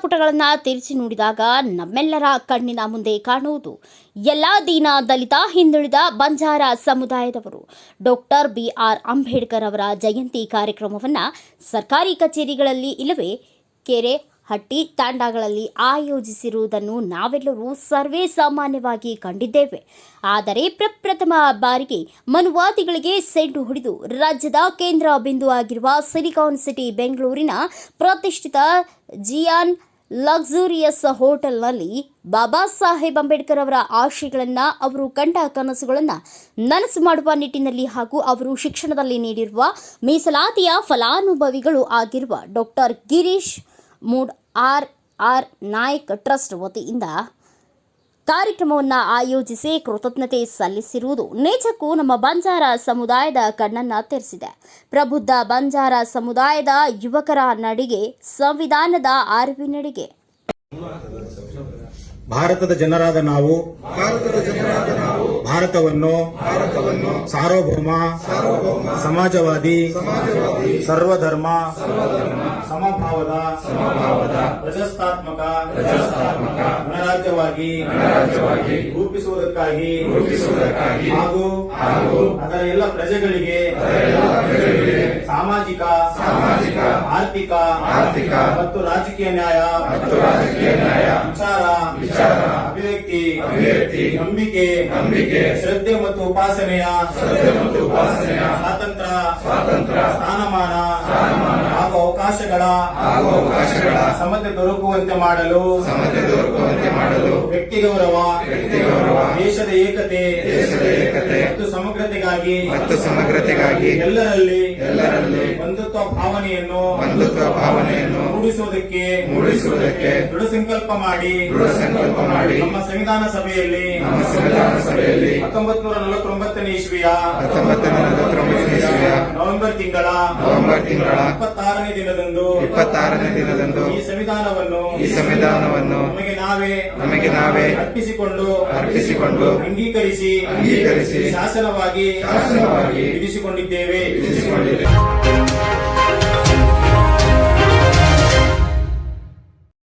ಪುಟಗಳನ್ನು ತಿರುಚಿ ನೋಡಿದಾಗ ನಮ್ಮೆಲ್ಲರ ಕಣ್ಣಿನ ಮುಂದೆ ಕಾಣುವುದು. ಎಲ್ಲ ದೀನ ದಲಿತ ಹಿಂದುಳಿದ ಬಂಜಾರ ಸಮುದಾಯದವರು. ಡಾಕ್ಟರ್ ಬಿ ಆರ್ ಅಂಬೇಡ್ಕರ್ ಅವರ ಜಯಂತಿ ಕಾರ್ಯಕ್ರಮವನ್ನು ಸರ್ಕಾರಿ ಕಚೇರಿಗಳಲ್ಲಿ ಇಲ್ಲವೇ ಕೆರೆ ಹಟ್ಟಿ ತಾಂಡಗಳಲ್ಲಿ ಆಯೋಜಿಸಿರುವುದನ್ನು ನಾವೆಲ್ಲರೂ ಸರ್ವೇ ಸಾಮಾನ್ಯವಾಗಿ ಕಂಡಿದ್ದೇವೆ. ಆದರೆ ಪ್ರಪ್ರಥಮ ಬಾರಿಗೆ ಮನುವಾದಿಗಳಿಗೆ ಸೆಂಟು ಹೊಡೆದು ರಾಜ್ಯದ ಕೇಂದ್ರ ಬಿಂದು ಆಗಿರುವ ಸಿಲಿಕಾನ್ ಸಿಟಿ, ಬೆಂಗಳೂರಿನ ಪ್ರತಿಷ್ಠಿತ ಜಿಯಾನ್ ಲಕ್ಸುರಿಯಸ್ ಹೋಟೆಲ್ನಲ್ಲಿ ಬಾಬಾ ಸಾಹೇಬ್ ಅಂಬೇಡ್ಕರ್ ಅವರ ಆಶಯಗಳನ್ನು ಅವರು ಕಂಡ ಕನಸುಗಳನ್ನು ನನಸು ಮಾಡುವ ನಿಟ್ಟಿನಲ್ಲಿ ಹಾಗೂ ಅವರು ಶಿಕ್ಷಣದಲ್ಲಿ ನೀಡಿರುವ ಮೀಸಲಾತಿಯ ಫಲಾನುಭವಿಗಳು ಆಗಿರುವ doctor Girish Mood R R Nayak trust ವತಿಯಿಂದ ಕಾರ್ಯಕ್ರಮವನ್ನು ಆಯೋಜಿಸಿ ಕೃತಜ್ಞತೆ ಸಲ್ಲಿಸಿರುವುದು ನಿಜಕ್ಕೂ ನಮ್ಮ ಬಂಜಾರ ಸಮುದಾಯದ ಕಣ್ಣನ್ನು ತೆರೆಸಿದೆ. ಪ್ರಬುದ್ಧ ಬಂಜಾರ ಸಮುದಾಯದ ಯುವಕರ ನಡಿಗೆ ಸಂವಿಧಾನದ ಅರಿವಿನಡಿಗೆ. ಭಾರತದ ಜನರಾದ ನಾವು ಭಾರತವನ್ನು ಸಾರ್ವಭೌಮ ಸಮಾಜವಾದಿ ಸರ್ವಧರ್ಮ ಸಮಭಾವದ ಪ್ರಜಾಸ್ತಾತ್ಮಕ ಗಣರಾಜ್ಯವಾಗಿ ರೂಪಿಸುವುದಕ್ಕಾಗಿ ಹಾಗೂ ಅದರ ಎಲ್ಲ ಪ್ರಜೆಗಳಿಗೆ ಸಾಮಾಜಿಕ ಆರ್ಥಿಕ ಮತ್ತು ರಾಜಕೀಯ ನ್ಯಾಯ ವಿಚಾರ ಅಭಿವ್ಯಕ್ತಿ ನಂಬಿಕೆ ನಂಬಿಕೆ ಶ್ರದ್ಧೆ ಮತ್ತು ಉಪಾಸನೆಯ ಶ್ರದ್ಧೆ ಮತ್ತು ಉಪಾಸನೆಯ ಸ್ವಾತಂತ್ರ್ಯ ಸ್ವಾತಂತ್ರ್ಯ ಸ್ಥಾನಮಾನ ಹಾಗೂ ಅವಕಾಶಗಳ ಹಾಗೂ ಅವಕಾಶಗಳ ಸಮತೆ ದೊರಕುವಂತೆ ಮಾಡಲು ಸಮತೆ ದೊರಕುವಂತೆ ಮಾಡಲು ವ್ಯಕ್ತಿ ಗೌರವ ವ್ಯಕ್ತಿ ಗೌರವ ದೇಶದ ಏಕತೆ ದೇಶದ ಏಕತೆ ಮತ್ತು ಸಮಗ್ರತೆಗಾಗಿ ಮತ್ತು ಸಮಗ್ರತೆಗಾಗಿ ಎಲ್ಲರಲ್ಲಿ ಎಲ್ಲರಲ್ಲಿ ಬಂಧುತ್ವ ಭಾವನೆಯನ್ನು ಬಂಧುತ್ವ ಭಾವನೆಯನ್ನು ಮೂಡಿಸುವುದಕ್ಕೆ ಮೂಡಿಸುವುದಕ್ಕೆ ದೃಢ ಸಂಕಲ್ಪ ಮಾಡಿ ದೃಢ ಸಂಕಲ್ಪ ಮಾಡಿ ನಮ್ಮ ಸಂವಿಧಾನ ಸಭೆಯಲ್ಲಿ ನಮ್ಮ ಸಂವಿಧಾನ ಸಭೆಯಲ್ಲಿ ಹತ್ತೊಂಬತ್ ನೂರ ನಲವತ್ತೊಂಬತ್ತನೇ ಇಸ್ವಿಯ ಹತ್ತೊಂಬತ್ತು ನಲವತ್ತೊಂಬತ್ತನೇ ಇಸ್ವಿಯ ನವೆಂಬರ್ ತಿಂಗಳ ನವೆಂಬರ್ ತಿಂಗಳ ಇಪ್ಪತ್ತಾರನೇ ದಿನದಂದು ಇಪ್ಪತ್ತಾರನೇ ದಿನದಂದು ಈ ಸಂವಿಧಾನವನ್ನು ಈ ಸಂವಿಧಾನವನ್ನು ನಮಗೆ ನಾವೇ ನಮಗೆ ನಾವೇ ಅರ್ಪಿಸಿಕೊಂಡು ಅರ್ಪಿಸಿಕೊಂಡು ಅಂಗೀಕರಿಸಿ ಅಂಗೀಕರಿಸಿ ಶಾಸನವಾಗಿ ಶಾಸನವಾಗಿ ವಿಧಿಸಿಕೊಂಡಿದ್ದೇವೆ. ವಿಧಿಸಿಕೊಂಡಿದ್ದೇವೆ.